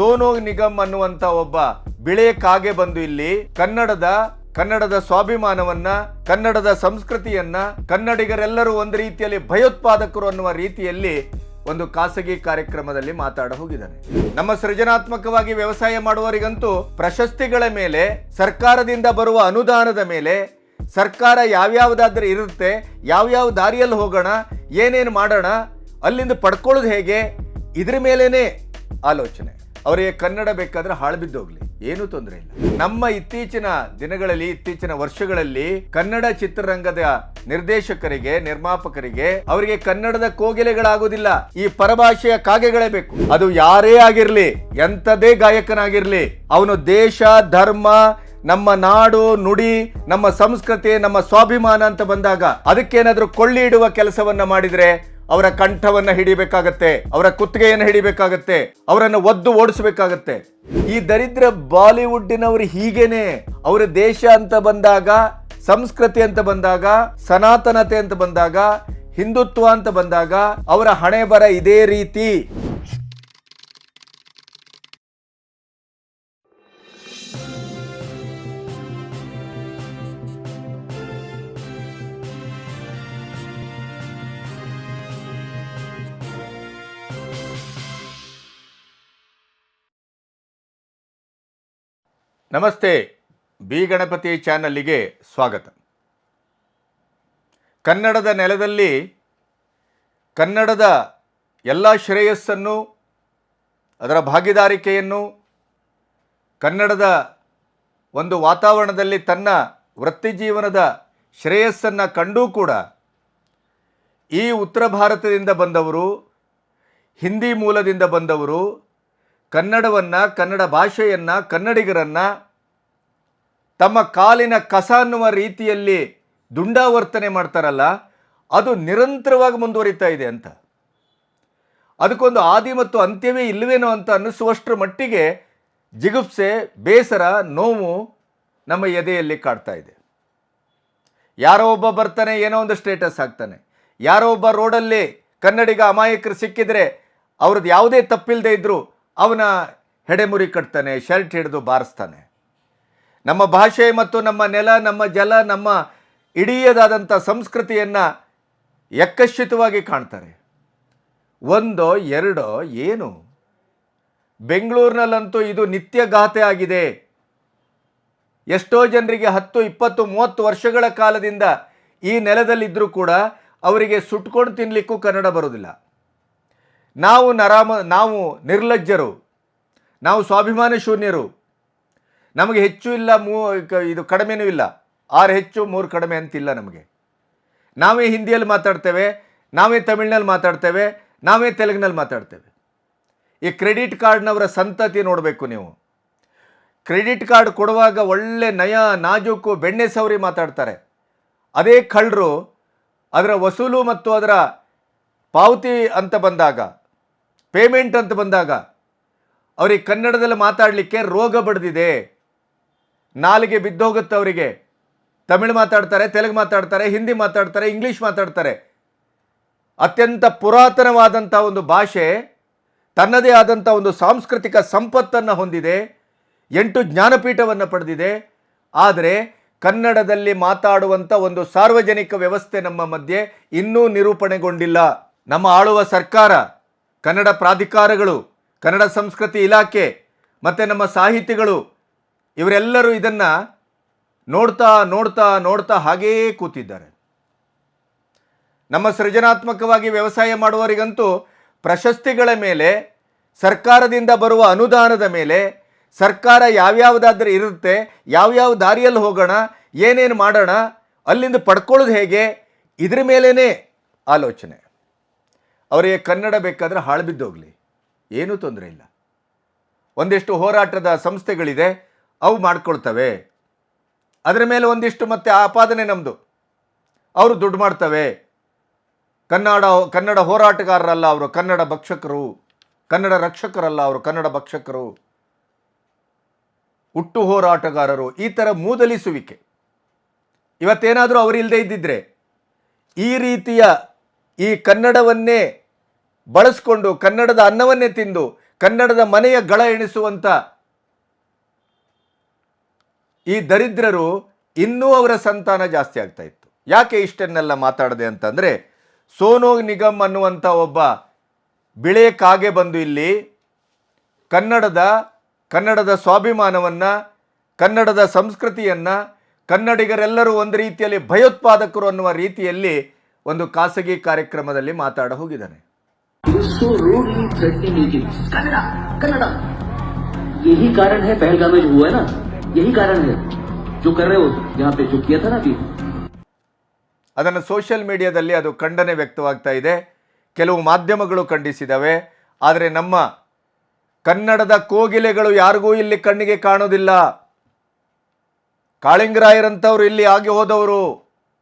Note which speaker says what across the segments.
Speaker 1: ಸೋನು ನಿಗಮ್ ಅನ್ನುವಂತ ಒಬ್ಬ ಬಿಳೆ ಕಾಗೆ ಬಂದು ಇಲ್ಲಿ ಕನ್ನಡದ ಕನ್ನಡದ ಸ್ವಾಭಿಮಾನವನ್ನ, ಕನ್ನಡದ ಸಂಸ್ಕೃತಿಯನ್ನ, ಕನ್ನಡಿಗರೆಲ್ಲರೂ ಒಂದು ರೀತಿಯಲ್ಲಿ ಭಯೋತ್ಪಾದಕರು ಅನ್ನುವ ರೀತಿಯಲ್ಲಿ ಒಂದು ಖಾಸಗಿ ಕಾರ್ಯಕ್ರಮದಲ್ಲಿ ಮಾತಾಡ ಹೋಗಿದ್ದಾರೆ. ನಮ್ಮ ಸೃಜನಾತ್ಮಕವಾಗಿ ವ್ಯವಸಾಯ ಮಾಡುವವರಿಗಂತೂ ಪ್ರಶಸ್ತಿಗಳ ಮೇಲೆ, ಸರ್ಕಾರದಿಂದ ಬರುವ ಅನುದಾನದ ಮೇಲೆ, ಸರ್ಕಾರ ಯಾವ್ಯಾವ್ದಾದ್ರೆ ಇರುತ್ತೆ, ಯಾವ್ಯಾವ ದಾರಿಯಲ್ಲಿ ಹೋಗೋಣ, ಏನೇನು ಮಾಡೋಣ, ಅಲ್ಲಿಂದ ಪಡ್ಕೊಳ್ಳೋದು ಹೇಗೆ, ಇದ್ರ ಮೇಲೇನೆ ಆಲೋಚನೆ. ಅವರಿಗೆ ಕನ್ನಡ ಬೇಕಾದ್ರೆ ಹಾಳು ಬಿದ್ದೋಗ್ಲಿ. ಏನು ತೊಂದರೆ ಇಲ್ಲ. ನಮ್ಮ ಇತ್ತೀಚಿನ ದಿನಗಳಲ್ಲಿ, ಇತ್ತೀಚಿನ ವರ್ಷಗಳಲ್ಲಿ ಕನ್ನಡ ಚಿತ್ರರಂಗದ ನಿರ್ದೇಶಕರಿಗೆ, ನಿರ್ಮಾಪಕರಿಗೆ ಅವರಿಗೆ ಕನ್ನಡದ ಕೋಗಿಲೆಗಳಾಗುವುದಿಲ್ಲ. ಈ ಪರಭಾಷೆಯ ಕಾಗೆಗಳೇ ಬೇಕು. ಅದು ಯಾರೇ ಆಗಿರ್ಲಿ ಎಂಥದೇ ಗಾಯಕನಾಗಿರ್ಲಿ, ಅವನು ದೇಶ, ಧರ್ಮ, ನಮ್ಮ ನಾಡು, ನುಡಿ, ನಮ್ಮ ಸಂಸ್ಕೃತಿ, ನಮ್ಮ ಸ್ವಾಭಿಮಾನ ಅಂತ ಬಂದಾಗ ಅದಕ್ಕೇನಾದ್ರೂ ಕೊಳ್ಳಿ ಇಡುವ ಕೆಲಸವನ್ನ ಮಾಡಿದ್ರೆ ಅವರ ಕಂಠವನ್ನ ಹಿಡಿಬೇಕಾಗತ್ತೆ, ಅವರ ಕುತ್ತಿಗೆಯನ್ನು ಹಿಡಿಬೇಕಾಗತ್ತೆ, ಅವರನ್ನು ಒದ್ದು ಓಡಿಸಬೇಕಾಗತ್ತೆ. ಈ ದರಿದ್ರ ಬಾಲಿವುಡ್ಡಿನವರು ಹೀಗೇನೆ. ಅವರ ದೇಶ ಅಂತ ಬಂದಾಗ, ಸಂಸ್ಕೃತಿ ಅಂತ ಬಂದಾಗ, ಸನಾತನತೆ ಅಂತ ಬಂದಾಗ, ಹಿಂದುತ್ವ ಅಂತ ಬಂದಾಗ ಅವರ ಹಣೆ ಬರ ಇದೇ ರೀತಿ. ನಮಸ್ತೆ, ಬಿ ಗಣಪತಿ ಚಾನಲ್ಲಿಗೆ ಸ್ವಾಗತ. ಕನ್ನಡದ ನೆಲದಲ್ಲಿ ಕನ್ನಡದ ಎಲ್ಲ ಶ್ರೇಯಸ್ಸನ್ನು, ಅದರ ಭಾಗಿದಾರಿಕೆಯನ್ನು, ಕನ್ನಡದ ಒಂದು ವಾತಾವರಣದಲ್ಲಿ ತನ್ನ ವೃತ್ತಿಜೀವನದ ಶ್ರೇಯಸ್ಸನ್ನು ಕಂಡೂ ಕೂಡ ಈ ಉತ್ತರ ಭಾರತದಿಂದ ಬಂದವರು, ಹಿಂದಿ ಮೂಲದಿಂದ ಬಂದವರು ಕನ್ನಡವನ್ನು, ಕನ್ನಡ ಭಾಷೆಯನ್ನು, ಕನ್ನಡಿಗರನ್ನು ತಮ್ಮ ಕಾಲಿನ ಕಸ ಅನ್ನುವ ರೀತಿಯಲ್ಲಿ ದುಂಡಾವರ್ತನೆ ಮಾಡ್ತಾರಲ್ಲ, ಅದು ನಿರಂತರವಾಗಿ ಮುಂದುವರಿತಾ ಇದೆ ಅಂತ. ಅದಕ್ಕೊಂದು ಆದಿ ಮತ್ತು ಅಂತ್ಯವೇ ಇಲ್ಲವೇನೋ ಅಂತ ಅನ್ನಿಸುವಷ್ಟರ ಮಟ್ಟಿಗೆ ಜಿಗುಪ್ಸೆ, ಬೇಸರ, ನೋವು ನಮ್ಮ ಎದೆಯಲ್ಲಿ ಕಾಡ್ತಾ ಇದೆ. ಯಾರೋ ಒಬ್ಬ ಬರ್ತಾನೆ, ಏನೋ ಒಂದು ಸ್ಟೇಟಸ್ ಹಾಕ್ತಾನೆ. ಯಾರೋ ಒಬ್ಬ ರೋಡಲ್ಲಿ ಕನ್ನಡಿಗ, ಅಮಾಯಕರು ಸಿಕ್ಕಿದ್ರೆ ಅವ್ರದ್ದು ಯಾವುದೇ ತಪ್ಪಿಲ್ಲದೆ ಇದ್ದರೂ ಅವನ ಹೆಡೆಮುರಿ ಕಟ್ತಾನೆ, ಶರ್ಟ್ ಹಿಡಿದು ಬಾರಿಸ್ತಾನೆ. ನಮ್ಮ ಭಾಷೆ ಮತ್ತು ನಮ್ಮ ನೆಲ, ನಮ್ಮ ಜಲ, ನಮ್ಮ ಇಡೀಯದಾದಂಥ ಸಂಸ್ಕೃತಿಯನ್ನು ಯಕ್ಕಶ್ಚಿತವಾಗಿ ಕಾಣ್ತಾರೆ. ಒಂದೋ ಎರಡೋ ಏನು? ಬೆಂಗಳೂರಿನಲ್ಲಂತೂ ಇದು ನಿತ್ಯಗಾಥೆ ಆಗಿದೆ. ಎಷ್ಟೋ ಜನರಿಗೆ ಹತ್ತು, ಇಪ್ಪತ್ತು, ಮೂವತ್ತು ವರ್ಷಗಳ ಕಾಲದಿಂದ ಈ ನೆಲದಲ್ಲಿದ್ದರೂ ಕೂಡ ಅವರಿಗೆ ಸುಟ್ಕೊಂಡು ತಿನ್ನಲಿಕ್ಕೂ ಕನ್ನಡ ಬರೋದಿಲ್ಲ ನಾವು ನರಾಮ, ನಾವು ನಿರ್ಲಜ್ಜರು, ನಾವು ಸ್ವಾಭಿಮಾನ ಶೂನ್ಯರು. ನಮಗೆ ಹೆಚ್ಚು ಇಲ್ಲ, ಮೂ ಇದು ಕಡಿಮೆನೂ ಇಲ್ಲ. ಆರು ಹೆಚ್ಚು, ಮೂರು ಕಡಿಮೆ ಅಂತಿಲ್ಲ ನಮಗೆ. ನಾವೇ ಹಿಂದಿಯಲ್ಲಿ ಮಾತಾಡ್ತೇವೆ, ನಾವೇ ತಮಿಳ್ನಲ್ಲಿ ಮಾತಾಡ್ತೇವೆ, ನಾವೇ ತೆಲುಗಿನಲ್ಲಿ ಮಾತಾಡ್ತೇವೆ. ಈ ಕ್ರೆಡಿಟ್ ಕಾರ್ಡ್ನವರ ಸಂತತಿ ನೋಡಬೇಕು ನೀವು. ಕ್ರೆಡಿಟ್ ಕಾರ್ಡ್ ಕೊಡುವಾಗ ಒಳ್ಳೆ ನಯ, ನಾಜೂಕು, ಬೆಣ್ಣೆ ಸವರಿ ಮಾತಾಡ್ತಾರೆ. ಅದೇ ಕಳ್ಳರು ಅದರ ವಸೂಲು ಮತ್ತು ಅದರ ಪಾವತಿ ಅಂತ ಬಂದಾಗ ಪೇಮೆಂಟ್ ಅಂತ ಬಂದಾಗ ಅವರಿಗೆ ಕನ್ನಡದಲ್ಲಿ ಮಾತಾಡಲಿಕ್ಕೆ ರೋಗ ಬಡ್ದಿದೆ. ನಾಲಿಗೆ ಬಿದ್ದೋಗುತ್ತೆ ಅವರಿಗೆ. ತಮಿಳು ಮಾತಾಡ್ತಾರೆ, ತೆಲುಗು ಮಾತಾಡ್ತಾರೆ, ಹಿಂದಿ ಮಾತಾಡ್ತಾರೆ, ಇಂಗ್ಲೀಷ್ ಮಾತಾಡ್ತಾರೆ. ಅತ್ಯಂತ ಪುರಾತನವಾದಂಥ ಒಂದು ಭಾಷೆ, ತನ್ನದೇ ಆದಂಥ ಒಂದು ಸಾಂಸ್ಕೃತಿಕ ಸಂಪತ್ತನ್ನು ಹೊಂದಿದೆ, ಎಂಟು ಜ್ಞಾನಪೀಠವನ್ನು ಪಡೆದಿದೆ. ಆದರೆ ಕನ್ನಡದಲ್ಲಿ ಮಾತಾಡುವಂಥ ಒಂದು ಸಾರ್ವಜನಿಕ ವ್ಯವಸ್ಥೆ ನಮ್ಮ ಮಧ್ಯೆ ಇನ್ನೂ ನಿರೂಪಣೆಗೊಂಡಿಲ್ಲ. ನಮ್ಮ ಆಳುವ ಸರ್ಕಾರ. ಕನ್ನಡ ಪ್ರಾಧಿಕಾರಗಳು, ಕನ್ನಡ ಸಂಸ್ಕೃತಿ ಇಲಾಖೆ, ಮತ್ತು ನಮ್ಮ ಸಾಹಿತಿಗಳು, ಇವರೆಲ್ಲರೂ ಇದನ್ನು ನೋಡ್ತಾ ನೋಡ್ತಾ ನೋಡ್ತಾ ಹಾಗೇ ಕೂತಿದ್ದಾರೆ. ನಮ್ಮ ಸೃಜನಾತ್ಮಕವಾಗಿ ವ್ಯವಸಾಯ ಮಾಡುವವರಿಗಂತೂ ಪ್ರಶಸ್ತಿಗಳ ಮೇಲೆ, ಸರ್ಕಾರದಿಂದ ಬರುವ ಅನುದಾನದ ಮೇಲೆ, ಸರ್ಕಾರ ಯಾವ್ಯಾವುದಾದ್ರೆ ಇರುತ್ತೆ, ಯಾವ್ಯಾವ ದಾರಿಯಲ್ಲಿ ಹೋಗೋಣ, ಏನೇನು ಮಾಡೋಣ, ಅಲ್ಲಿಂದ ಪಡ್ಕೊಳ್ಳೋದು ಹೇಗೆ, ಇದ್ರ ಮೇಲೇ ಆಲೋಚನೆ. ಅವರಿಗೆ ಕನ್ನಡ ಬೇಕಾದರೆ ಹಾಳು ಬಿದ್ದೋಗಲಿ ಏನೂ ತೊಂದರೆ ಇಲ್ಲ. ಒಂದಿಷ್ಟು ಹೋರಾಟದ ಸಂಸ್ಥೆಗಳಿದೆ, ಅವು ಮಾಡ್ಕೊಳ್ತವೆ. ಅದರ ಮೇಲೆ ಒಂದಿಷ್ಟು ಮತ್ತೆ ಆಪಾದನೆ ನಮ್ಮದು ಅವರು ದುಡ್ಡು ಮಾಡ್ತವೆ. ಕನ್ನಡ ಕನ್ನಡ ಹೋರಾಟಗಾರರಲ್ಲ ಅವರು, ಕನ್ನಡ ಭಕ್ಷಕರು. ಕನ್ನಡ ರಕ್ಷಕರಲ್ಲ ಅವರು, ಕನ್ನಡ ಭಕ್ಷಕರು. ಹುಟ್ಟು ಹೋರಾಟಗಾರರು, ಈ ಥರ ಮೂದಲಿಸುವಿಕೆ. ಇವತ್ತೇನಾದರೂ ಅವರಿಲ್ಲದೆ ಇದ್ದಿದ್ರೆ ಈ ರೀತಿಯ ಈ ಕನ್ನಡವನ್ನೇ ಬಳಸ್ಕೊಂಡು ಕನ್ನಡದ ಅನ್ನವನ್ನೇ ತಿಂದು ಕನ್ನಡದ ಮನೆಯ ಗಳ ಎಣಿಸುವಂಥ ಈ ದರಿದ್ರರು ಇನ್ನೂ ಅವರ ಸಂತಾನ ಜಾಸ್ತಿ ಆಗ್ತಾ ಇತ್ತು. ಯಾಕೆ ಇಷ್ಟನ್ನೆಲ್ಲ ಮಾತಾಡದೆ ಅಂತಂದರೆ ಸೋನು ನಿಗಮ್ ಅನ್ನುವಂಥ ಒಬ್ಬ ಬಿಳೆ ಕಾಗೆ ಬಂದು ಇಲ್ಲಿ ಕನ್ನಡದ ಕನ್ನಡದ ಸ್ವಾಭಿಮಾನವನ್ನು, ಕನ್ನಡದ ಸಂಸ್ಕೃತಿಯನ್ನು, ಕನ್ನಡಿಗರೆಲ್ಲರೂ ಒಂದು ರೀತಿಯಲ್ಲಿ ಭಯೋತ್ಪಾದಕರು ಅನ್ನುವ ರೀತಿಯಲ್ಲಿ ಒಂದು ಖಾಸಗಿ ಕಾರ್ಯಕ್ರಮದಲ್ಲಿ ಮಾತಾಡ ಹೋಗಿದ್ದಾನೆ.
Speaker 2: कन्नड़ा कन्नड़ा यही कारण है पहलगाम में जो हुआ है ना यही कारण है जो कर रहे हो यहाँ पे जो किया था ना अभी
Speaker 1: ಅದನ್ನು ಸೋಷಿಯಲ್ ಮೀಡಿಯಾದಲ್ಲಿ ಅದು ಖಂಡನೆ ವ್ಯಕ್ತವಾಗ್ತಾ ಇದೆ ಕೆಲವು ಮಾಧ್ಯಮಗಳು ಖಂಡಿಸಿದ್ದಾವೆ ಆದರೆ ನಮ್ಮ ಕನ್ನಡದ ಕೋಗಿಲೆಗಳು ಯಾರಿಗೂ ಇಲ್ಲಿ ಕಣ್ಣಿಗೆ ಕಾಣೋದಿಲ್ಲ ಕಾಳಿಂಗರಾಯರಂಥವ್ರು ಇಲ್ಲಿ ಆಗಿ ಹೋದವರು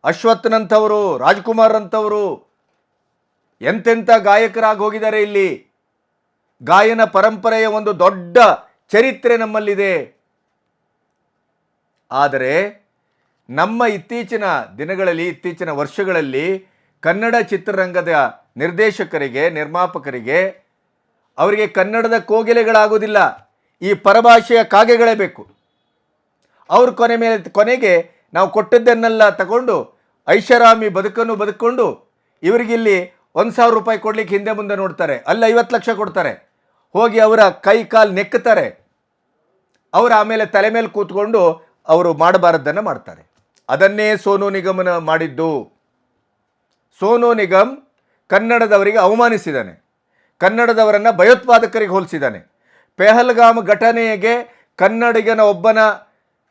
Speaker 1: ಅಶ್ವತ್ಥನಂಥವರು ರಾಜ್ಕುಮಾರ್ ಅಂಥವರು ಎಂತೆಂಥ ಗಾಯಕರಾಗಿ ಹೋಗಿದ್ದಾರೆ ಇಲ್ಲಿ? ಗಾಯನ ಪರಂಪರೆಯ ಒಂದು ದೊಡ್ಡ ಚರಿತ್ರೆ ನಮ್ಮಲ್ಲಿದೆ. ಆದರೆ ನಮ್ಮ ಇತ್ತೀಚಿನ ದಿನಗಳಲ್ಲಿ, ಇತ್ತೀಚಿನ ವರ್ಷಗಳಲ್ಲಿ ಕನ್ನಡ ಚಿತ್ರರಂಗದ ನಿರ್ದೇಶಕರಿಗೆ, ನಿರ್ಮಾಪಕರಿಗೆ ಅವರಿಗೆ ಕನ್ನಡದ ಕೋಗಿಲೆಗಳಾಗುವುದಿಲ್ಲ. ಈ ಪರಭಾಷೆಯ ಕಾಗೆಗಳೇ ಬೇಕು. ಅವ್ರ ಕೊನೆ ಮೇಲೆ, ಕೊನೆಗೆ ನಾವು ಕೊಟ್ಟದ್ದನ್ನೆಲ್ಲ ತಗೊಂಡು ಐಷಾರಾಮಿ ಬದುಕನ್ನು ಬದುಕೊಂಡು ಇವರಿಗಿಲ್ಲಿ ಒಂದು ಸಾವಿರ ರೂಪಾಯಿ ಕೊಡ್ಲಿಕ್ಕೆ ಹಿಂದೆ ಮುಂದೆ ನೋಡ್ತಾರೆ. ಅಲ್ಲಿ, ಐವತ್ತು ಲಕ್ಷ ಕೊಡ್ತಾರೆ. ಹೋಗಿ ಅವರ ಕೈ ಕಾಲು ನೆಕ್ಕುತ್ತಾರೆ. ಅವರು ಆಮೇಲೆ ತಲೆ ಮೇಲೆ ಕೂತ್ಕೊಂಡು ಅವರು ಮಾಡಬಾರದ್ದನ್ನು ಮಾಡ್ತಾರೆ. ಅದನ್ನೇ ಸೋನು ನಿಗಮನ ಮಾಡಿದ್ದು. ಸೋನು ನಿಗಮ್ ಕನ್ನಡದವರಿಗೆ ಅವಮಾನಿಸಿದ್ದಾನೆ. ಕನ್ನಡದವರನ್ನು ಭಯೋತ್ಪಾದಕರಿಗೆ ಹೋಲಿಸಿದ್ದಾನೆ. ಪೆಹಲ್ಗಾಮ್ ಘಟನೆಗೆ ಕನ್ನಡಿಗನ ಒಬ್ಬನ,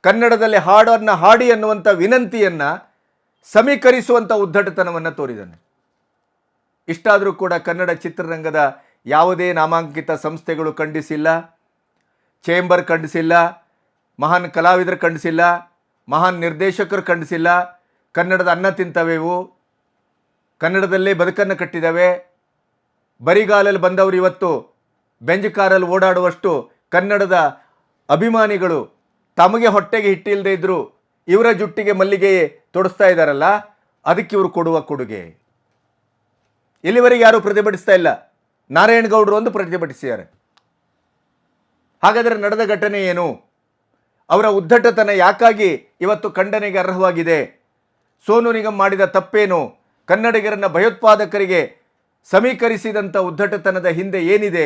Speaker 1: ಕನ್ನಡದಲ್ಲಿ ಹಾಡನ್ನು ಹಾಡಿ ಅನ್ನುವಂಥ ವಿನಂತಿಯನ್ನು ಸಮೀಕರಿಸುವಂಥ ಉದ್ದಟತನವನ್ನು ತೋರಿದ್ದಾನೆ. ಇಷ್ಟಾದರೂ ಕೂಡ ಕನ್ನಡ ಚಿತ್ರರಂಗದ ಯಾವುದೇ ನಾಮಾಂಕಿತ ಸಂಸ್ಥೆಗಳು ಖಂಡಿಸಿಲ್ಲ ಚೇಂಬರ್ ಖಂಡಿಸಿಲ್ಲ, ಮಹಾನ್ ಕಲಾವಿದರು ಖಂಡಿಸಿಲ್ಲ, ಮಹಾನ್ ನಿರ್ದೇಶಕರು ಖಂಡಿಸಿಲ್ಲ, ಕನ್ನಡದ ಅನ್ನ ತಿಂತವೆವು, ಕನ್ನಡದಲ್ಲೇ ಬದುಕನ್ನು ಕಟ್ಟಿದ್ದಾವೆ ಬರಿಗಾಲಲ್ಲಿ ಬಂದವರು ಇವತ್ತು ಬೆಂಜ್ ಕಾರಲ್ಲಿ ಓಡಾಡುವಷ್ಟು ಕನ್ನಡದ ಅಭಿಮಾನಿಗಳು ತಮಗೆ ಹೊಟ್ಟೆಗೆ ಹಿಟ್ಟಿಲ್ಲದೆ ಇದ್ದರೂ ಇವರ ಜುಟ್ಟಿಗೆ ಮಲ್ಲಿಗೆ ತೊಡಿಸ್ತಾ ಇದ್ದಾರಲ್ಲ, ಅದಕ್ಕೆ ಇವರು ಕೊಡುವ ಕೊಡುಗೆ. ಇಲ್ಲಿವರೆಗೆ ಯಾರು ಪ್ರತಿಭಟಿಸ್ತಾ ಇಲ್ಲ. ನಾರಾಯಣಗೌಡರು ಒಂದು ಪ್ರತಿಭಟಿಸಿದ್ದಾರೆ. ಹಾಗಾದರೆ ನಡೆದ ಘಟನೆ ಏನು? ಅವರ ಉದ್ದಟತನ ಯಾಕಾಗಿ ಇವತ್ತು ಖಂಡನೆಗೆ ಅರ್ಹವಾಗಿದೆ? ಸೋನು ನಿಗಮ್ ಮಾಡಿದ ತಪ್ಪೇನು? ಕನ್ನಡಿಗರನ್ನ ಭಯೋತ್ಪಾದಕರಿಗೆ ಸಮೀಕರಿಸಿದಂಥ ಉದ್ದಟತನದ ಹಿಂದೆ ಏನಿದೆ?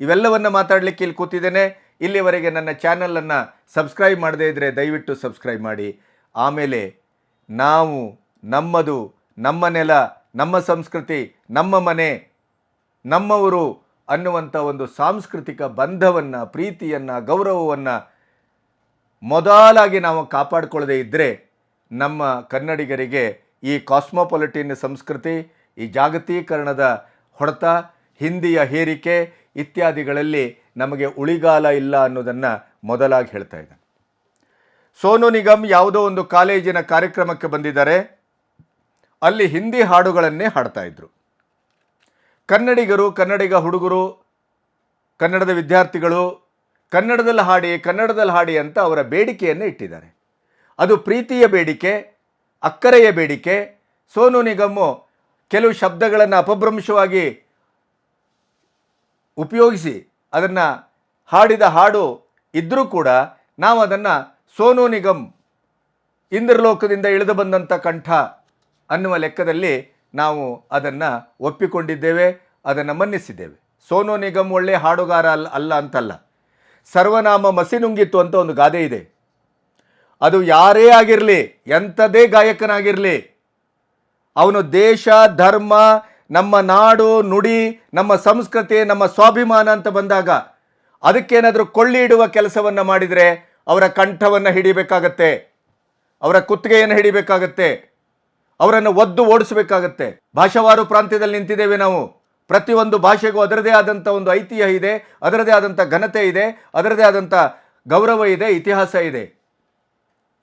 Speaker 1: ಇವೆಲ್ಲವನ್ನು ಮಾತಾಡಲಿಕ್ಕೆ ಇಲ್ಲಿ ಕೂತಿದ್ದೇನೆ. ಇಲ್ಲಿವರೆಗೆ ನನ್ನ ಚಾನಲನ್ನು ಸಬ್ಸ್ಕ್ರೈಬ್ ಮಾಡದೇ ಇದ್ದರೆ ದಯವಿಟ್ಟು ಸಬ್ಸ್ಕ್ರೈಬ್ ಮಾಡಿ. ಆಮೇಲೆ ನಾವು ನಮ್ಮದು, ನಮ್ಮ ನೆಲ ನಮ್ಮ ಸಂಸ್ಕೃತಿ, ನಮ್ಮ ಮನೆ, ನಮ್ಮವರು ಅನ್ನುವಂಥ ಒಂದು ಸಾಂಸ್ಕೃತಿಕ ಬಂಧವನ್ನು, ಪ್ರೀತಿಯನ್ನು, ಗೌರವವನ್ನು ಮೊದಲಾಗಿ ನಾವು ಕಾಪಾಡಿಕೊಳ್ಳದೇ ಇದ್ದರೆ ನಮ್ಮ ಕನ್ನಡಿಗರಿಗೆ ಈ ಕಾಸ್ಮೋಪಾಲಿಟಿನ್ ಸಂಸ್ಕೃತಿ, ಈ ಜಾಗತೀಕರಣದ ಹೊಡೆತ, ಹಿಂದಿಯ ಹೇರಿಕೆ ಇತ್ಯಾದಿಗಳಲ್ಲಿ ನಮಗೆ ಉಳಿಗಾಲ ಇಲ್ಲ ಅನ್ನೋದನ್ನು ಮೊದಲಾಗಿ ಹೇಳ್ತಾ ಇದ್ದಾನೆ. ಸೋನು ನಿಗಮ್ ಯಾವುದೋ ಒಂದು ಕಾಲೇಜಿನ ಕಾರ್ಯಕ್ರಮಕ್ಕೆ ಬಂದಿದ್ದಾರೆ. ಅಲ್ಲಿ ಹಿಂದಿ ಹಾಡುಗಳನ್ನೇ ಹಾಡ್ತಾ ಇದ್ರು. ಕನ್ನಡಿಗರು, ಕನ್ನಡಿಗ ಹುಡುಗರು, ಕನ್ನಡದ ವಿದ್ಯಾರ್ಥಿಗಳು, ಕನ್ನಡದಲ್ಲಿ ಹಾಡಿ ಕನ್ನಡದಲ್ಲಿ ಹಾಡಿ ಅಂತ ಅವರ ಬೇಡಿಕೆಯನ್ನು ಇಟ್ಟಿದ್ದಾರೆ. ಅದು ಪ್ರೀತಿಯ ಬೇಡಿಕೆ, ಅಕ್ಕರೆಯ ಬೇಡಿಕೆ, ಸೋನು ನಿಗಮ್ಮು ಕೆಲವು ಶಬ್ದಗಳನ್ನು ಅಪಭ್ರಂಶವಾಗಿ ಉಪಯೋಗಿಸಿ ಅದನ್ನು ಹಾಡಿದ ಹಾಡು ಇದ್ದರೂ ಕೂಡ ನಾವು ಅದನ್ನು ಸೋನು ನಿಗಮ್ ಇಂದ್ರಲೋಕದಿಂದ ಇಳಿದು ಬಂದಂಥ ಕಂಠ ಅನ್ನುವ ಲೆಕ್ಕದಲ್ಲಿ ನಾವು ಅದನ್ನು ಒಪ್ಪಿಕೊಂಡಿದ್ದೇವೆ, ಅದನ್ನು ಮನ್ನಿಸಿದ್ದೇವೆ. ಸೋನು ನಿಗಮ್ ಒಳ್ಳೆ ಹಾಡುಗಾರ ಅಲ್ಲ ಅಲ್ಲ ಅಂತಲ್ಲ. ಸರ್ವನಾಮ ಮಸಿನುಂಗಿತ್ತು ಅಂತ ಒಂದು ಗಾದೆ ಇದೆ. ಅದು ಯಾರೇ ಆಗಿರಲಿ ಎಂಥದೇ ಗಾಯಕನಾಗಿರಲಿ, ಅವನು ದೇಶ, ಧರ್ಮ, ನಮ್ಮ ನಾಡು, ನುಡಿ, ನಮ್ಮ ಸಂಸ್ಕೃತಿ, ನಮ್ಮ ಸ್ವಾಭಿಮಾನ ಅಂತ ಬಂದಾಗ ಅದಕ್ಕೇನಾದರೂ ಕೊಳ್ಳಿ ಇಡುವ ಕೆಲಸವನ್ನು ಮಾಡಿದರೆ ಅವರ ಕಂಠವನ್ನು ಹಿಡಿಬೇಕಾಗತ್ತೆ, ಅವರ ಕುತ್ತಿಗೆಯನ್ನು ಹಿಡಿಬೇಕಾಗತ್ತೆ ಅವರನ್ನು ಒದ್ದು ಓಡಿಸಬೇಕಾಗತ್ತೆ. ಭಾಷಾವಾರು ಪ್ರಾಂತ್ಯದಲ್ಲಿ ನಿಂತಿದ್ದೇವೆ ನಾವು. ಪ್ರತಿಯೊಂದು ಭಾಷೆಗೂ ಅದರದೇ ಆದಂಥ ಒಂದು ಐತಿಹ್ಯ ಇದೆ, ಅದರದೇ ಆದಂಥ ಘನತೆ ಇದೆ, ಅದರದೇ ಆದಂಥ ಗೌರವ ಇದೆ, ಇತಿಹಾಸ ಇದೆ.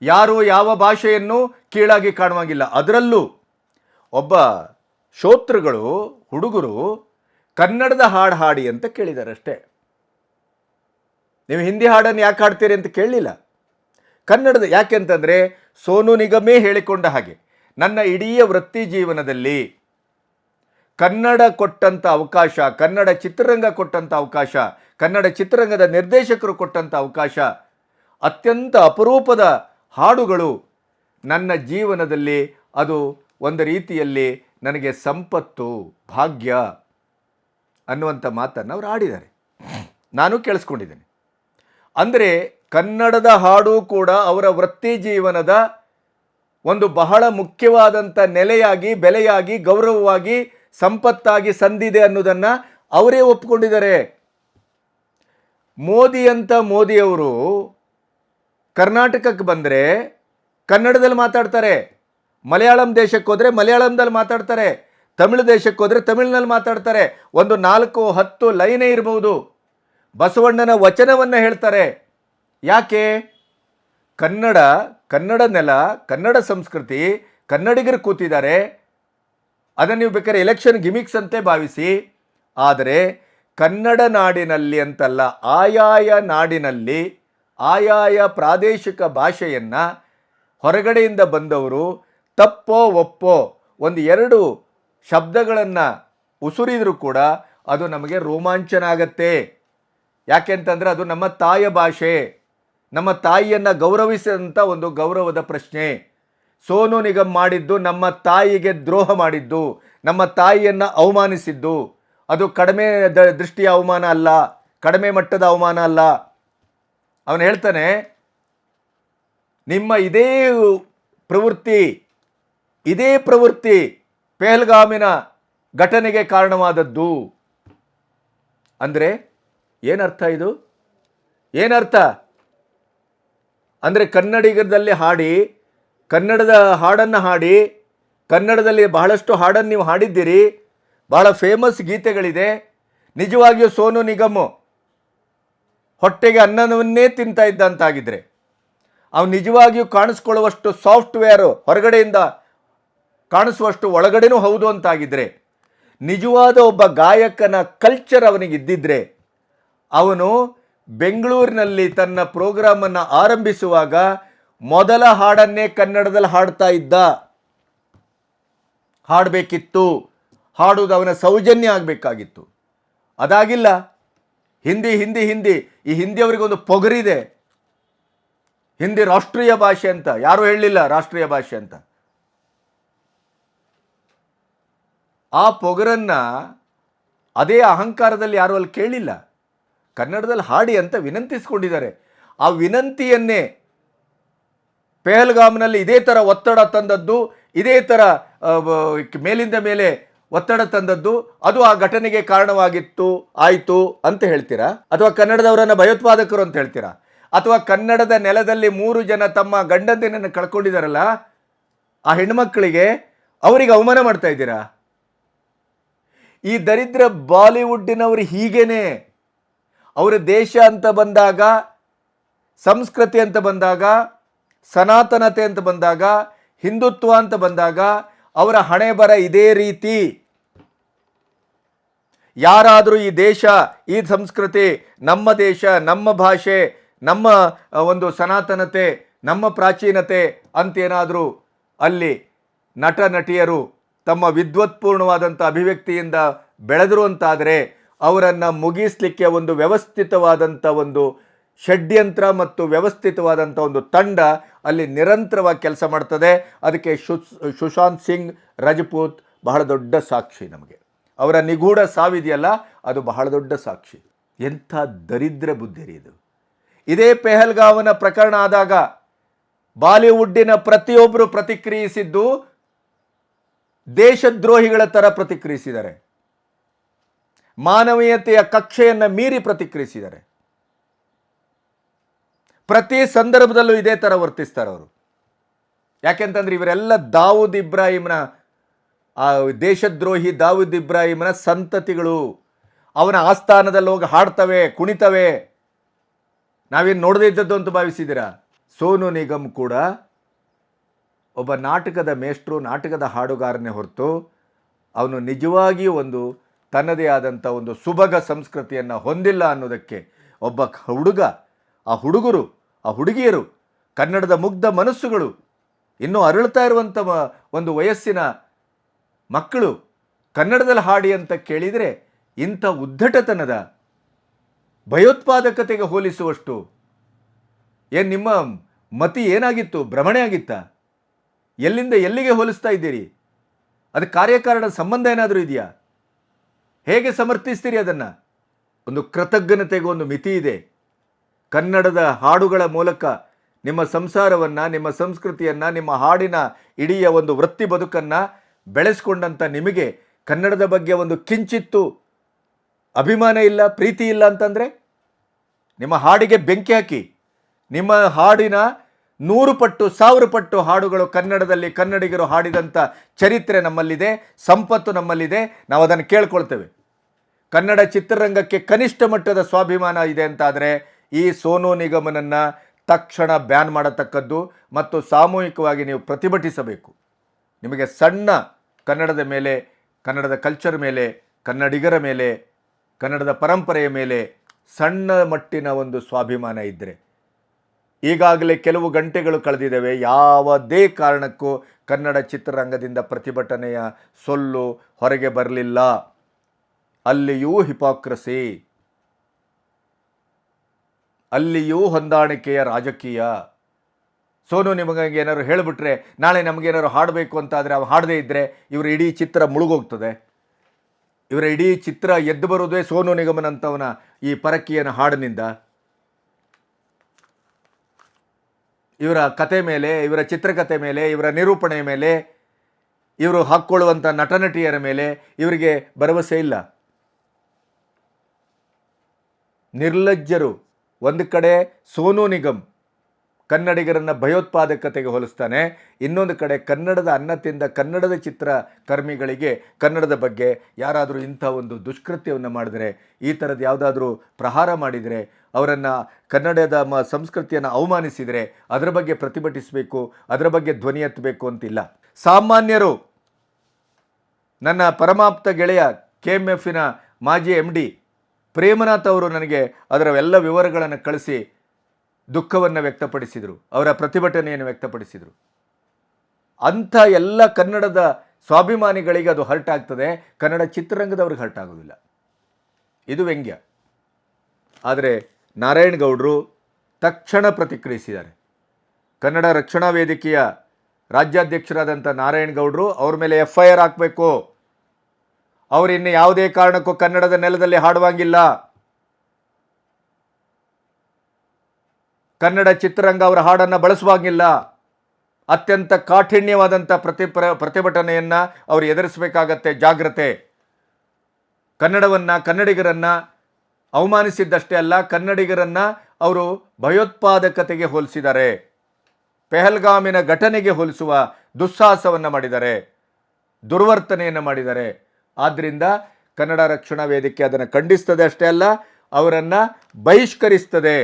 Speaker 1: ಯಾರು ಯಾವ ಭಾಷೆಯನ್ನು ಕೀಳಾಗಿ ಕಾಣುವಾಗಿಲ್ಲ. ಅದರಲ್ಲೂ ಒಬ್ಬ ಶೋತೃಗಳು, ಹುಡುಗರು ಕನ್ನಡದ ಹಾಡು ಹಾಡಿ ಅಂತ ಕೇಳಿದಾರಷ್ಟೇ. ನೀವು ಹಿಂದಿ ಹಾಡನ್ನು ಯಾಕೆ ಹಾಡ್ತೀರಿ ಅಂತ ಕೇಳಲಿಲ್ಲ. ಕನ್ನಡದ ಯಾಕೆಂತಂದರೆ ಸೋನು ನಿಗಮೇ ಹೇಳಿಕೊಂಡ ಹಾಗೆ. ನನ್ನ ಇಡೀ ವೃತ್ತಿ ಜೀವನದಲ್ಲಿ ಕನ್ನಡ ಕೊಟ್ಟಂಥ ಅವಕಾಶ, ಕನ್ನಡ ಚಿತ್ರರಂಗ ಕೊಟ್ಟಂಥ ಅವಕಾಶ, ಕನ್ನಡ ಚಿತ್ರರಂಗದ ನಿರ್ದೇಶಕರು ಕೊಟ್ಟಂಥ ಅವಕಾಶ, ಅತ್ಯಂತ ಅಪರೂಪದ ಹಾಡುಗಳು ನನ್ನ ಜೀವನದಲ್ಲಿ ಅದು ಒಂದು ರೀತಿಯಲ್ಲಿ ನನಗೆ ಸಂಪತ್ತು, ಭಾಗ್ಯ ಅನ್ನುವಂಥ ಮಾತನ್ನು ಅವರು ಆಡಿದ್ದಾರೆ. ನಾನು ಕೇಳಿಸ್ಕೊಂಡಿದ್ದೇನೆ. ಅಂದರೆ ಕನ್ನಡದ ಹಾಡು ಕೂಡ ಅವರ ವೃತ್ತಿ ಜೀವನದ ಒಂದು ಬಹಳ ಮುಖ್ಯವಾದಂಥ ನೆಲೆಯಾಗಿ, ಬೆಲೆಯಾಗಿ, ಗೌರವವಾಗಿ, ಸಂಪತ್ತಾಗಿ ಸಂದಿದೆ ಅನ್ನೋದನ್ನು ಅವರೇ ಒಪ್ಪಿಕೊಂಡಿದ್ದಾರೆ ಮೋದಿ ಅಂತ ಮೋದಿಯವರು ಕರ್ನಾಟಕಕ್ಕೆ ಬಂದರೆ ಕನ್ನಡದಲ್ಲಿ ಮಾತಾಡ್ತಾರೆ, ಮಲಯಾಳಂ ದೇಶಕ್ಕೆ ಹೋದರೆ ಮಲಯಾಳಂದಲ್ಲಿ ಮಾತಾಡ್ತಾರೆ, ತಮಿಳು ದೇಶಕ್ಕೆ ಹೋದರೆ ತಮಿಳಿನಲ್ಲಿ ಮಾತಾಡ್ತಾರೆ. ಒಂದು ನಾಲ್ಕು, ಹತ್ತು ಲೈನೇ ಇರಬಹುದು ಬಸವಣ್ಣನ ವಚನವನ್ನು ಹೇಳ್ತಾರೆ. ಯಾಕೆ? ಕನ್ನಡ ಕನ್ನಡ ನೆಲ, ಕನ್ನಡ ಸಂಸ್ಕೃತಿ, ಕನ್ನಡಿಗರು ಕೂತಿದ್ದಾರೆ. ಅದನ್ನು ನೀವು ಬೇಕಾದ್ರೆ ಎಲೆಕ್ಷನ್ ಗಿಮಿಕ್ಸ್ ಅಂತೆ ಭಾವಿಸಿ. ಆದರೆ ಕನ್ನಡ ನಾಡಿನಲ್ಲಿ ಅಂತಲ್ಲ, ಆಯಾಯ ನಾಡಿನಲ್ಲಿ, ಆಯಾಯ ಪ್ರಾದೇಶಿಕ ಭಾಷೆಯನ್ನು ಹೊರಗಡೆಯಿಂದ ಬಂದವರು ತಪ್ಪೋ, ಒಪ್ಪೋ ಒಂದು ಎರಡು ಶಬ್ದಗಳನ್ನು ಉಸುರಿದರೂ ಕೂಡ ಅದು ನಮಗೆ ರೋಮಾಂಚನ ಆಗತ್ತೆ. ಯಾಕೆಂತಂದರೆ ಅದು ನಮ್ಮ ತಾಯ ಭಾಷೆ. ನಮ್ಮ ತಾಯಿಯನ್ನು ಗೌರವಿಸಿದಂಥ ಒಂದು ಗೌರವದ ಪ್ರಶ್ನೆ. ಸೋನು ನಿಗಮ್ ಮಾಡಿದ್ದು ನಮ್ಮ ತಾಯಿಗೆ ದ್ರೋಹ ಮಾಡಿದ್ದು, ನಮ್ಮ ತಾಯಿಯನ್ನು ಅವಮಾನಿಸಿದ್ದು. ಅದು ಕಡಿಮೆ ದೃಷ್ಟಿಯ ಅವಮಾನ ಅಲ್ಲ, ಕಡಿಮೆ ಮಟ್ಟದ ಅವಮಾನ ಅಲ್ಲ. ಅವನು ಹೇಳ್ತಾನೆ, ನಿಮ್ಮ ಇದೇ ಪ್ರವೃತ್ತಿ ಇದೇ ಪ್ರವೃತ್ತಿ ಪೆಹಲ್ಗಾಮಿನ ಘಟನೆಗೆ ಕಾರಣವಾದದ್ದು. ಅಂದರೆ, ಏನರ್ಥ ಇದು? ಏನರ್ಥ? ಅಂದರೆ ಕನ್ನಡಿಗರದಲ್ಲಿ ಹಾಡಿ, ಕನ್ನಡದ ಹಾಡನ್ನು ಹಾಡಿ, ಕನ್ನಡದಲ್ಲಿ ಬಹಳಷ್ಟು ಹಾಡನ್ನು ನೀವು ಹಾಡಿದ್ದೀರಿ, ಬಹಳ ಫೇಮಸ್ ಗೀತೆಗಳಿದೆ. ನಿಜವಾಗಿಯೂ ಸೋನು ನಿಗಮ್ ಹೊಟ್ಟೆಗೆ ಅನ್ನವನ್ನೇ ತಿಂತಾ ಇದ್ದಂತಾಗಿದ್ದರೆ ಅವನು ನಿಜವಾಗಿಯೂ ಕಾಣಿಸ್ಕೊಳ್ಳುವಷ್ಟು ಸಾಫ್ಟ್ವೇರು ಹೊರಗಡೆಯಿಂದ ಕಾಣಿಸುವಷ್ಟು ಒಳಗಡೆನೂ ಹೌದು ಅಂತಾಗಿದ್ರೆ, ನಿಜವಾದ ಒಬ್ಬ ಗಾಯಕನ ಕಲ್ಚರ್ ಅವನಿಗೆ ಇದ್ದಿದ್ರೆ, ಅವನು ಬೆಂಗಳೂರಿನಲ್ಲಿ ತನ್ನ ಪ್ರೋಗ್ರಾಮನ್ನು ಆರಂಭಿಸುವಾಗ ಮೊದಲ ಹಾಡನ್ನೇ ಕನ್ನಡದಲ್ಲಿ ಹಾಡ್ತಾ ಇದ್ದ. ಹಾಡಬೇಕಿತ್ತು. ಹಾಡುವುದು ಅವನ ಸೌಜನ್ಯ ಆಗಬೇಕಾಗಿತ್ತು. ಅದಾಗಿಲ್ಲ. ಹಿಂದಿ ಹಿಂದಿ ಹಿಂದಿ. ಈ ಹಿಂದಿಯವರಿಗೊಂದು ಪೊಗರಿದೆ. ಹಿಂದಿ ರಾಷ್ಟ್ರೀಯ ಭಾಷೆ ಅಂತ. ಯಾರೂ ಹೇಳಲಿಲ್ಲ ರಾಷ್ಟ್ರೀಯ ಭಾಷೆ ಅಂತ. ಆ ಪೊಗರನ್ನು ಅದೇ ಅಹಂಕಾರದಲ್ಲಿ ಯಾರು ಅಲ್ಲಿ ಕೇಳಿಲ್ಲ. ಕನ್ನಡದಲ್ಲಿ ಹಾಡಿ ಅಂತ ವಿನಂತಿಸ್ಕೊಂಡಿದ್ದಾರೆ. ಆ ವಿನಂತಿಯನ್ನೇ ಪೆಹಲ್ಗಾಮ್ನಲ್ಲಿ ಇದೇ ಥರ ಒತ್ತಡ ತಂದದ್ದು, ಇದೇ ಥರ ಮೇಲಿಂದ ಮೇಲೆ ಒತ್ತಡ ತಂದದ್ದು, ಅದು ಆ ಘಟನೆಗೆ ಕಾರಣವಾಗಿತ್ತು, ಆಯಿತು ಅಂತ ಹೇಳ್ತೀರಾ? ಅಥವಾ ಕನ್ನಡದವರನ್ನು ಭಯೋತ್ಪಾದಕರು ಅಂತ ಹೇಳ್ತೀರಾ? ಅಥವಾ ಕನ್ನಡದ ನೆಲದಲ್ಲಿ ಮೂರು ಜನ ತಮ್ಮ ಗಂಡಂದಿನನ್ನು ಕಳ್ಕೊಂಡಿದ್ದಾರಲ್ಲ, ಆ ಹೆಣ್ಮಕ್ಕಳಿಗೆ ಅವರಿಗೆ ಅವಮಾನ ಮಾಡ್ತಾ ಇದ್ದೀರಾ? ಈ ದರಿದ್ರ ಬಾಲಿವುಡ್ಡಿನವರು ಹೀಗೇನೆ ಅವರ ದೇಶ ಅಂತ ಬಂದಾಗ, ಸಂಸ್ಕೃತಿ ಅಂತ ಬಂದಾಗ, ಸನಾತನತೆ ಅಂತ ಬಂದಾಗ, ಹಿಂದುತ್ವ ಅಂತ ಬಂದಾಗ ಅವರ ಹಣೆ ಬರ ಇದೇ ರೀತಿ. ಯಾರಾದರೂ ಈ ದೇಶ, ಈ ಸಂಸ್ಕೃತಿ, ನಮ್ಮ ದೇಶ, ನಮ್ಮ ಭಾಷೆ, ನಮ್ಮ ಒಂದು ಸನಾತನತೆ, ನಮ್ಮ ಪ್ರಾಚೀನತೆ ಅಂತೇನಾದರೂ ಅಲ್ಲಿ ನಟ, ನಟಿಯರು ತಮ್ಮ ವಿದ್ವತ್ಪೂರ್ಣವಾದಂಥ ಅಭಿವ್ಯಕ್ತಿಯಿಂದ ಬೆಳೆದರು ಅಂತಾದರೆ ಅವರನ್ನು ಮುಗಿಸ್ಲಿಕ್ಕೆ ಒಂದು ವ್ಯವಸ್ಥಿತವಾದಂಥ ಒಂದು ಷಡ್ಯಂತ್ರ ಮತ್ತು ವ್ಯವಸ್ಥಿತವಾದಂಥ ಒಂದು ತಂಡ ಅಲ್ಲಿ ನಿರಂತರವಾಗಿ ಕೆಲಸ ಮಾಡ್ತದೆ. ಅದಕ್ಕೆ ಸುಶಾಂತ್ ಸಿಂಗ್, ರಜಪೂತ್ ಬಹಳ ದೊಡ್ಡ ಸಾಕ್ಷಿ ನಮಗೆ. ಅವರ ನಿಗೂಢ ಸಾವಿದೆಯಲ್ಲ, ಅದು ಬಹಳ ದೊಡ್ಡ ಸಾಕ್ಷಿ. ಎಂಥ ದರಿದ್ರ ಬುದ್ಧಿರಿ ಇದು. ಇದೇ ಪೆಹಲ್ಗಾವನ ಪ್ರಕರಣ ಆದಾಗ ಬಾಲಿವುಡ್ಡಿನ ಪ್ರತಿಯೊಬ್ಬರು ಪ್ರತಿಕ್ರಿಯಿಸಿದ್ದು ದೇಶದ್ರೋಹಿಗಳ ಥರ ಪ್ರತಿಕ್ರಿಯಿಸಿದ್ದಾರೆ. ಮಾನವೀಯತೆಯ ಕಕ್ಷೆಯನ್ನು ಮೀರಿ ಪ್ರತಿಕ್ರಿಯಿಸಿದ್ದಾರೆ. ಪ್ರತಿ ಸಂದರ್ಭದಲ್ಲೂ ಇದೇ ಥರ ವರ್ತಿಸ್ತಾರೆ ಅವರು. ಯಾಕೆಂತಂದ್ರೆ ಇವರೆಲ್ಲ ದಾವೂದ್ ಇಬ್ರಾಹಿಂನ ಆ ದೇಶದ್ರೋಹಿ ದಾವೂದ್ ಇಬ್ರಾಹಿಂನ ಸಂತತಿಗಳು. ಅವನ ಆಸ್ಥಾನದಲ್ಲಿ ಹೋಗಿ ಹಾಡ್ತವೆ, ಕುಣಿತವೆ. ನಾವೇನು ನೋಡದೇ ಇದ್ದದ್ದು ಅಂತ ಭಾವಿಸಿದ್ದೀರಾ? ಸೋನು ನಿಗಮ್ ಕೂಡ ಒಬ್ಬ ನಾಟಕದ ಮೇಷ್ಟ್ರು, ನಾಟಕದ ಹಾಡುಗಾರನೇ ಹೊರತು ಅವನು ನಿಜವಾಗಿಯೂ ಒಂದು ತನ್ನದೇ ಆದಂಥ ಒಂದು ಸುಭಗ ಸಂಸ್ಕೃತಿಯನ್ನು ಹೊಂದಿಲ್ಲ ಅನ್ನೋದಕ್ಕೆ ಒಬ್ಬ ಹುಡುಗ, ಆ ಹುಡುಗರು, ಆ ಹುಡುಗಿಯರು, ಕನ್ನಡದ ಮುಗ್ಧ ಮನಸ್ಸುಗಳು, ಇನ್ನೂ ಅರಳ್ತಾ ಇರುವಂಥ ಒಂದು ವಯಸ್ಸಿನ ಮಕ್ಕಳು ಕನ್ನಡದಲ್ಲಿ ಹಾಡಿ ಅಂತ ಕೇಳಿದರೆ ಇಂಥ ಉದ್ದಟತನದ ಭಯೋತ್ಪಾದಕತೆಗೆ ಹೋಲಿಸುವಷ್ಟು ಏನು ನಿಮ್ಮ ಮತಿ ಏನಾಗಿತ್ತು? ಭ್ರಮಣೆ ಆಗಿತ್ತಾ? ಎಲ್ಲಿಂದ ಎಲ್ಲಿಗೆ ಹೋಲಿಸ್ತಾ ಇದ್ದೀರಿ? ಅದು ಕಾರ್ಯಕಾರಣ ಸಂಬಂಧ ಏನಾದರೂ ಇದೆಯಾ? ಹೇಗೆ ಸಮರ್ಥಿಸ್ತೀರಿ ಅದನ್ನು? ಒಂದು ಕೃತಜ್ಞತೆಗೆ ಒಂದು ಮಿತಿ ಇದೆ. ಕನ್ನಡದ ಹಾಡುಗಳ ಮೂಲಕ ನಿಮ್ಮ ಸಂಸಾರವನ್ನು, ನಿಮ್ಮ ಸಂಸ್ಕೃತಿಯನ್ನು, ನಿಮ್ಮ ಹಾಡಿನ ಇಡೀ ಒಂದು ವೃತ್ತಿ ಬದುಕನ್ನು ಬೆಳೆಸ್ಕೊಂಡಂಥ ನಿಮಗೆ ಕನ್ನಡದ ಬಗ್ಗೆ ಒಂದು ಕಿಂಚಿತ್ತು ಅಭಿಮಾನ ಇಲ್ಲ, ಪ್ರೀತಿ ಇಲ್ಲ ಅಂತಂದರೆ? ನಿಮ್ಮ ಹಾಡಿಗೆ ಬೆಂಕಿ ಹಾಕಿ, ನಿಮ್ಮ ಹಾಡಿನ ನೂರು ಪಟ್ಟು, ಸಾವಿರ ಪಟ್ಟು ಹಾಡುಗಳು ಕನ್ನಡದಲ್ಲಿ ಕನ್ನಡಿಗರು ಹಾಡಿದಂಥ ಚರಿತ್ರೆ ನಮ್ಮಲ್ಲಿದೆ, ಸಂಪತ್ತು ನಮ್ಮಲ್ಲಿದೆ ನಾವು ಅದನ್ನು ಕೇಳ್ಕೊಳ್ತೇವೆ. ಕನ್ನಡ ಚಿತ್ರರಂಗಕ್ಕೆ ಕನಿಷ್ಠ ಮಟ್ಟದ ಸ್ವಾಭಿಮಾನ ಇದೆ ಅಂತಾದರೆ ಈ ಸೋನು ನಿಗಮನನ್ನು ತಕ್ಷಣ ಬ್ಯಾನ್ ಮಾಡತಕ್ಕದ್ದು ಮತ್ತು ಸಾಮೂಹಿಕವಾಗಿ ನೀವು ಪ್ರತಿಭಟಿಸಬೇಕು. ನಿಮಗೆ ಸಣ್ಣ ಕನ್ನಡದ ಮೇಲೆ, ಕನ್ನಡದ ಕಲ್ಚರ್ ಮೇಲೆ, ಕನ್ನಡಿಗರ ಮೇಲೆ, ಕನ್ನಡದ ಪರಂಪರೆಯ ಮೇಲೆ ಸಣ್ಣ ಮಟ್ಟಿನ ಒಂದು ಸ್ವಾಭಿಮಾನ ಇದ್ದರೆ ಈಗಾಗಲೇ ಕೆಲವು ಗಂಟೆಗಳು ಕಳೆದಿದ್ದಾವೆ. ಯಾವುದೇ ಕಾರಣಕ್ಕೂ ಕನ್ನಡ ಚಿತ್ರರಂಗದಿಂದ ಪ್ರತಿಭಟನೆಯ ಸೊಲ್ಲು ಹೊರಗೆ ಬರಲಿಲ್ಲ. ಅಲ್ಲಿಯೂ ಹಿಪಾಕ್ರಸಿ. ಅಲ್ಲಿಯೂ ಹೊಂದಾಣಿಕೆಯ ರಾಜಕೀಯ. ಸೋನು, ನಿಮಗೆ ಏನಾದ್ರು ಹೇಳಿಬಿಟ್ರೆ, ನಾಳೆ ನಮಗೇನಾದ್ರು ಹಾಡಬೇಕು ಅಂತಾದರೆ ಅವು ಹಾಡದೇ ಇದ್ದರೆ ಇವರ ಇಡೀ ಚಿತ್ರ ಮುಳುಗೋಗ್ತದೆ. ಇವರ ಇಡೀ ಚಿತ್ರ ಎದ್ದು ಬರೋದೇ ಸೋನು ನಿಗಮನಂತವನ ಈ ಪರಕೀಯನ ಹಾಡಿನಿಂದ. ಇವರ ಕತೆ ಮೇಲೆ, ಇವರ ಚಿತ್ರಕಥೆ ಮೇಲೆ, ಇವರ ನಿರೂಪಣೆ ಮೇಲೆ, ಇವರು ಹಾಕ್ಕೊಳ್ಳುವಂಥ ನಟನಟಿಯರ ಮೇಲೆ ಇವರಿಗೆ ಭರವಸೆ ಇಲ್ಲ. ನಿರ್ಲಜ್ಜರು. ಒಂದು ಕಡೆ ಸೋನು ನಿಗಮ್ ಕನ್ನಡಿಗರನ್ನು ಭಯೋತ್ಪಾದಕತೆಗೆ ಹೋಲಿಸ್ತಾನೆ, ಇನ್ನೊಂದು ಕಡೆ ಕನ್ನಡದ ಅನ್ನ ತಿಂದ ಕನ್ನಡದ ಚಿತ್ರ ಕರ್ಮಿಗಳಿಗೆ ಕನ್ನಡದ ಬಗ್ಗೆ ಯಾರಾದರೂ ಇಂಥ ಒಂದು ದುಷ್ಕೃತ್ಯವನ್ನು ಮಾಡಿದರೆ, ಈ ಥರದ್ದು ಯಾವುದಾದ್ರೂ ಪ್ರಹಾರ ಮಾಡಿದರೆ, ಅವರನ್ನು ಕನ್ನಡದ ಮ ಸಂಸ್ಕೃತಿಯನ್ನು ಅವಮಾನಿಸಿದರೆ ಅದರ ಬಗ್ಗೆ ಪ್ರತಿಭಟಿಸಬೇಕು, ಅದರ ಬಗ್ಗೆ ಧ್ವನಿ ಎತ್ತಬೇಕು ಅಂತಿಲ್ಲ. ಸಾಮಾನ್ಯರು, ನನ್ನ ಪರಮಾಪ್ತ ಗೆಳೆಯ ಕೆ ಎಂ ಎಫಿನ ಮಾಜಿ ಎಂ ಡಿ ಪ್ರೇಮನಾಥ್ ಅವರು ನನಗೆ ಅದರ ಎಲ್ಲ ವಿವರಗಳನ್ನು ಕಳಿಸಿ ದುಃಖವನ್ನು ವ್ಯಕ್ತಪಡಿಸಿದರು. ಅವರ ಪ್ರತಿಭಟನೆಯನ್ನು ವ್ಯಕ್ತಪಡಿಸಿದರು. ಅಂಥ ಎಲ್ಲ ಕನ್ನಡದ ಸ್ವಾಭಿಮಾನಿಗಳಿಗೆ ಅದು ಹರ್ಟ್ ಆಗ್ತದೆ. ಕನ್ನಡ ಚಿತ್ರರಂಗದವ್ರಿಗೆ ಹರ್ಟ್ ಆಗೋದಿಲ್ಲ. ಇದು ವ್ಯಂಗ್ಯ. ಆದರೆ ನಾರಾಯಣ್ ಗೌಡರು ತಕ್ಷಣ ಪ್ರತಿಕ್ರಿಯಿಸಿದ್ದಾರೆ. ಕನ್ನಡ ರಕ್ಷಣಾ ವೇದಿಕೆಯ ರಾಜ್ಯಾಧ್ಯಕ್ಷರಾದಂಥ ನಾರಾಯಣ್ ಗೌಡರು ಅವ್ರ ಮೇಲೆ ಎಫ್ ಐ ಆರ್ ಹಾಕಬೇಕು. ಅವರು ಇನ್ನು ಯಾವುದೇ ಕಾರಣಕ್ಕೂ ಕನ್ನಡದ ನೆಲದಲ್ಲಿ ಹಾಡುವಂಗಿಲ್ಲ. ಕನ್ನಡ ಚಿತ್ರರಂಗ ಅವರ ಹಾಡನ್ನು ಬಳಸುವಂಗಿಲ್ಲ. ಅತ್ಯಂತ ಕಾಠಿಣ್ಯವಾದಂಥ ಪ್ರತಿ ಪ್ರ, ಪ್ರತಿಭಟನೆಯನ್ನು ಅವರು ಎದುರಿಸಬೇಕಾಗತ್ತೆ ಜಾಗ್ರತೆ. ಕನ್ನಡವನ್ನು, ಕನ್ನಡಿಗರನ್ನು ಅವಮಾನಿಸಿದ್ದಷ್ಟೇ ಅಲ್ಲ, ಕನ್ನಡಿಗರನ್ನು ಅವರು ಭಯೋತ್ಪಾದಕತೆಗೆ ಹೋಲಿಸಿದ್ದಾರೆ. ಪೆಹಲ್ಗಾಮಿನ ಘಟನೆಗೆ ಹೋಲಿಸುವ ದುಸ್ಸಾಹಸವನ್ನು ಮಾಡಿದ್ದಾರೆ. ದುರ್ವರ್ತನೆಯನ್ನು ಮಾಡಿದ್ದಾರೆ. ಆದ್ದರಿಂದ ಕನ್ನಡ ರಕ್ಷಣಾ ವೇದಿಕೆ ಅದನ್ನು ಖಂಡಿಸ್ತದೆ ಅಷ್ಟೇ ಅಲ್ಲ, ಅವರನ್ನು ಬಹಿಷ್ಕರಿಸ್ತದೆ.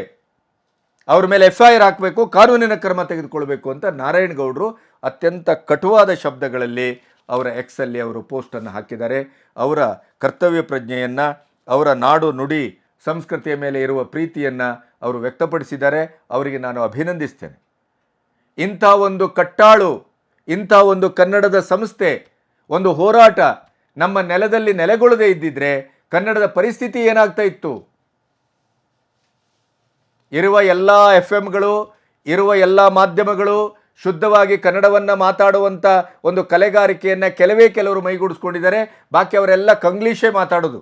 Speaker 1: ಅವ್ರ ಮೇಲೆ ಎಫ್ ಐ ಆರ್ ಹಾಕಬೇಕು, ಕಾನೂನಿನ ಕ್ರಮ ತೆಗೆದುಕೊಳ್ಬೇಕು ಅಂತ ನಾರಾಯಣಗೌಡರು ಅತ್ಯಂತ ಕಟುವಾದ ಶಬ್ದಗಳಲ್ಲಿ ಅವರ ಎಕ್ಸಲ್ಲಿ ಅವರು ಪೋಸ್ಟನ್ನು ಹಾಕಿದ್ದಾರೆ. ಅವರ ಕರ್ತವ್ಯ ಪ್ರಜ್ಞೆಯನ್ನು, ಅವರ ನಾಡು ನುಡಿ ಸಂಸ್ಕೃತಿಯ ಮೇಲೆ ಇರುವ ಪ್ರೀತಿಯನ್ನು ಅವರು ವ್ಯಕ್ತಪಡಿಸಿದ್ದಾರೆ. ಅವರಿಗೆ ನಾನು ಅಭಿನಂದಿಸ್ತೇನೆ. ಇಂಥ ಒಂದು ಕಟ್ಟಾಳು, ಇಂಥ ಒಂದು ಕನ್ನಡದ ಸಂಸ್ಥೆ, ಒಂದು ಹೋರಾಟ ನಮ್ಮ ನೆಲದಲ್ಲಿ ನೆಲೆಗೊಳ್ಳದೇ ಇದ್ದಿದ್ರೆ ಕನ್ನಡದ ಪರಿಸ್ಥಿತಿ ಏನಾಗ್ತಾ ಇತ್ತು? ಇರುವ ಎಲ್ಲ ಎಫ್ ಎಮ್ಗಳು ಇರುವ ಎಲ್ಲ ಮಾಧ್ಯಮಗಳು ಶುದ್ಧವಾಗಿ ಕನ್ನಡವನ್ನು ಮಾತಾಡುವಂಥ ಒಂದು ಕಲೆಗಾರಿಕೆಯನ್ನು ಕೆಲವೇ ಕೆಲವರು ಮೈಗೂಡಿಸ್ಕೊಂಡಿದ್ದಾರೆ. ಬಾಕಿ ಅವರೆಲ್ಲ ಕಂಗ್ಲೀಷೇ ಮಾತಾಡೋದು.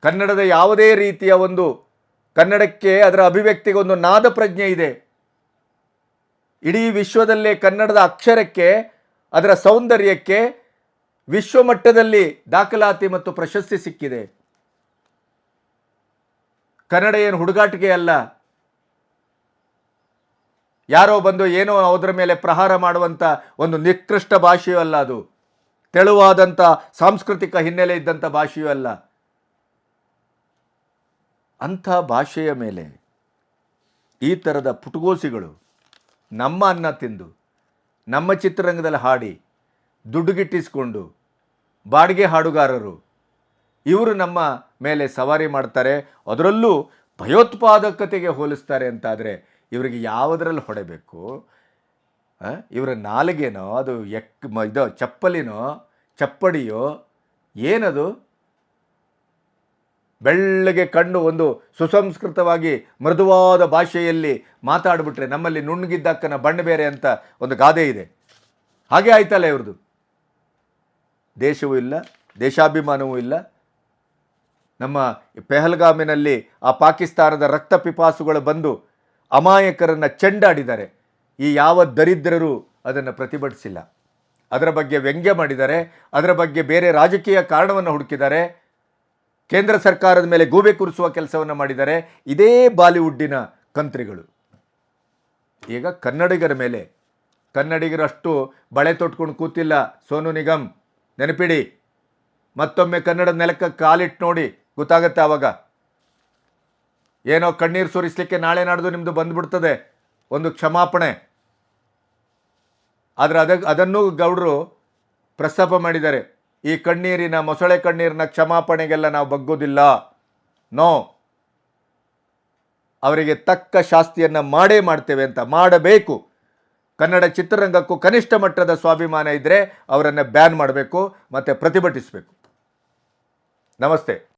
Speaker 1: ಕನ್ನಡದ ಯಾವುದೇ ರೀತಿಯ ಒಂದು ಕನ್ನಡಕ್ಕೆ ಅದರ ಅಭಿವ್ಯಕ್ತಿಗೆ ಒಂದು ನಾದ ಪ್ರಜ್ಞೆ ಇದೆ. ಇಡೀ ವಿಶ್ವದಲ್ಲೇ ಕನ್ನಡದ ಅಕ್ಷರಕ್ಕೆ ಅದರ ಸೌಂದರ್ಯಕ್ಕೆ ವಿಶ್ವಮಟ್ಟದಲ್ಲಿ ದಾಖಲಾತಿ ಮತ್ತು ಪ್ರಶಸ್ತಿ ಸಿಕ್ಕಿದೆ. ಕನ್ನಡ ಏನು ಹುಡುಗಾಟಿಕೆ ಅಲ್ಲ. ಯಾರೋ ಬಂದು ಏನೋ ಅದರ ಮೇಲೆ ಪ್ರಹಾರ ಮಾಡುವಂಥ ಒಂದು ನಿಕೃಷ್ಟ ಭಾಷೆಯೂ ಅಲ್ಲ ಅದು. ತೆಳುವಾದಂಥ ಸಾಂಸ್ಕೃತಿಕ ಹಿನ್ನೆಲೆ ಇದ್ದಂಥ ಭಾಷೆಯೂ ಅಲ್ಲ. ಅಂಥ ಭಾಷೆಯ ಮೇಲೆ ಈ ಥರದ ಪುಟಗೋಸಿಗಳು ನಮ್ಮ ಅನ್ನ ತಿಂದು ನಮ್ಮ ಚಿತ್ರರಂಗದಲ್ಲಿ ಹಾಡಿ ದುಡ್ಡು ಗಿಟ್ಟಿಸ್ಕೊಂಡು ಬಾಡಿಗೆ ಹಾಡುಗಾರರು, ಇವರು ನಮ್ಮ ಮೇಲೆ ಸವಾರಿ ಮಾಡ್ತಾರೆ, ಅದರಲ್ಲೂ ಭಯೋತ್ಪಾದಕತೆಗೆ ಹೋಲಿಸ್ತಾರೆ ಅಂತಾದರೆ ಇವರಿಗೆ ಯಾವುದರಲ್ಲಿ ಹೊಡೆಬೇಕು? ಇವರ ನಾಲಿಗೆನೋ, ಅದು ಎಕ್ ಇದು ಚಪ್ಪಲಿನೋ, ಚಪ್ಪಡಿಯೋ, ಏನದು ಬೆಳ್ಳಗೆ ಕಣ್ಣು ಒಂದು ಸುಸಂಸ್ಕೃತವಾಗಿ ಮೃದುವಾದ ಭಾಷೆಯಲ್ಲಿ ಮಾತಾಡಿಬಿಟ್ರೆ ನಮ್ಮಲ್ಲಿ ನುಣ್ಣಗಿದ್ದಕ್ಕನ ಬಣ್ಣ ಬೇರೆ ಅಂತ ಒಂದು ಗಾದೆ ಇದೆ. ಹಾಗೆ ಆಯ್ತಲ್ಲ ಇವ್ರದ್ದು. ದೇಶವೂ ಇಲ್ಲ, ದೇಶಾಭಿಮಾನವೂ ಇಲ್ಲ. ನಮ್ಮ ಪೆಹಲ್ಗಾಮಿನಲ್ಲಿ ಆ ಪಾಕಿಸ್ತಾನದ ರಕ್ತ ಪಿಪಾಸುಗಳು ಬಂದು ಅಮಾಯಕರನ್ನು ಚೆಂಡಾಡಿದ್ದಾರೆ. ಈ ಯಾವ ದರಿದ್ರರು ಅದನ್ನು ಪ್ರತಿಭಟಿಸಿಲ್ಲ. ಅದರ ಬಗ್ಗೆ ವ್ಯಂಗ್ಯ ಮಾಡಿದ್ದಾರೆ. ಅದರ ಬಗ್ಗೆ ಬೇರೆ ರಾಜಕೀಯ ಕಾರಣವನ್ನು ಹುಡುಕಿದ್ದಾರೆ. ಕೇಂದ್ರ ಸರ್ಕಾರದ ಮೇಲೆ ಗೂಬೆ ಕೂರಿಸುವ ಕೆಲಸವನ್ನು ಮಾಡಿದ್ದಾರೆ. ಇದೇ ಬಾಲಿವುಡ್ಡಿನ ಕಂತ್ರಿಗಳು. ಈಗ ಕನ್ನಡಿಗರ ಮೇಲೆ ಕನ್ನಡಿಗರಷ್ಟು ಬಳೆ ತೊಟ್ಕೊಂಡು ಕೂತಿಲ್ಲ. ಸೋನು ನಿಗಮ್, ನೆನಪಿಡಿ, ಮತ್ತೊಮ್ಮೆ ಕನ್ನಡ ನೆಲಕ್ಕೆ ಕಾಲಿಟ್ಟು ನೋಡಿ, ಗೊತ್ತಾಗತ್ತೆ ಆವಾಗ ಏನೋ ಕಣ್ಣೀರು ಸುರಿಸ್ಲಿಕ್ಕೆ ನಾಳೆ ನಾಡ್ದು ನಿಮ್ಮದು ಬಂದ್ಬಿಡ್ತದೆ, ಒಂದು ಕ್ಷಮಾಪಣೆ. ಆದರೆ ಅದ, ಅದನ್ನು ಗೌಡರು ಪ್ರಸ್ತಾಪ ಮಾಡಿದ್ದಾರೆ. ಈ ಕಣ್ಣೀರಿನ ಮೊಸಳೆ ಕಣ್ಣೀರಿನ ಕ್ಷಮಾಪಣೆಗೆಲ್ಲ ನಾವು ಬಗ್ಗೋದಿಲ್ಲ. ನೋ. ಅವರಿಗೆ ತಕ್ಕ ಶಾಸ್ತಿಯನ್ನು ಮಾಡೇ ಮಾಡ್ತೇವೆ ಅಂತ ಮಾಡಬೇಕು. ಕನ್ನಡ ಚಿತ್ರರಂಗಕ್ಕೂ ಕನಿಷ್ಠ ಮಟ್ಟದ ಸ್ವಾಭಿಮಾನ ಇದ್ದರೆ ಅವರನ್ನು ಬ್ಯಾನ್ ಮಾಡಬೇಕು ಮತ್ತು ಪ್ರತಿಭಟಿಸಬೇಕು. ನಮಸ್ತೆ.